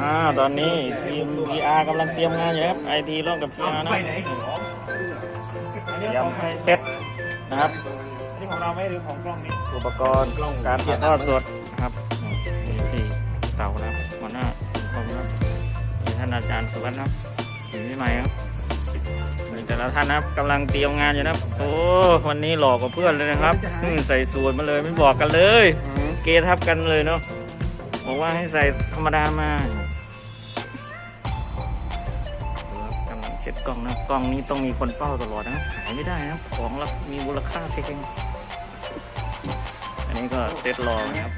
อ่าตอนนี้ทีม VR กำลังเตรียมงานอยู่นะครับไอทีร่วมกับ PR นะเตรียมเซตนะครับนี่ของเราไหมหรือของกล้องนี้อุปกรณ์การถ่ายทอดสดนะครับนี่ที่เต่านะครับหัวหน้าผมครับมีท่านอาจารย์สุวัฒน์นะครับอยู่ที่ไหนครับมีแต่ละท่านนะครับกำลังเตรียมงานอยู่นะครับโอ้วันนี้หลอกกว่าเพื่อนเลยนะครับอืมใส่สูตรมาเลยไม่บอกกันเลย เกทับกันเลยเนาะบอกว่าให้ใส่ธรรมดามา เช็ดกล้องนะกล้องนี้ต้องมีคนเฝ้าตลอดนะหายไม่ได้นะของเรามีมูลค่าเพียงอันนี้ก็เซตรอนะครับ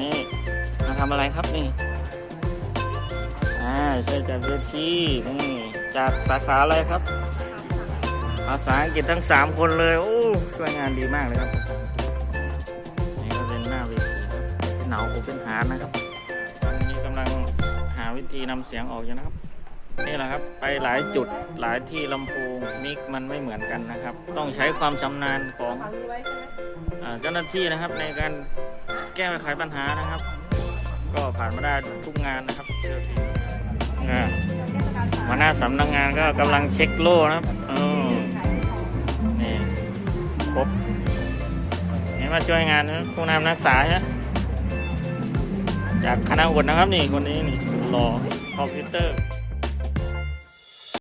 นี่มาทำอะไรครับนี่อ่าใช่จากเวทีนี่จากสาขาอะไรครับภาษาอังกฤษทั้ง 3 คนเลยโอ้ช่วยงานดีมากเลยครับนี่ก็เป็นหน้าเวทีครับเป็นหนาโอเป็นหานะครับตอนนี้กำลังหาวิธีนำเสียงออกอยู่นะครับ นี่แหละครับไปหลายจุดหลายที่ลำโพงมิกมันไม่เหมือนกันนะครับ ต้องใช้ความชำนาญของอ่าเจ้าหน้าที่นะครับ ในการแก้ไขปัญหานะครับ ก็ผ่านมาได้ทุกงานนะครับเชื่อฝีมืออ่าหัวหน้าสำนักงานก็กำลังเช็คโล่นะครับเออนี่ครบนี่มาช่วยงานนะผู้นำนักศึกษาใช่ไหมจากคณะอุดนะครับนี่คนนี้นี่สุดหล่อคอมพิวเตอร์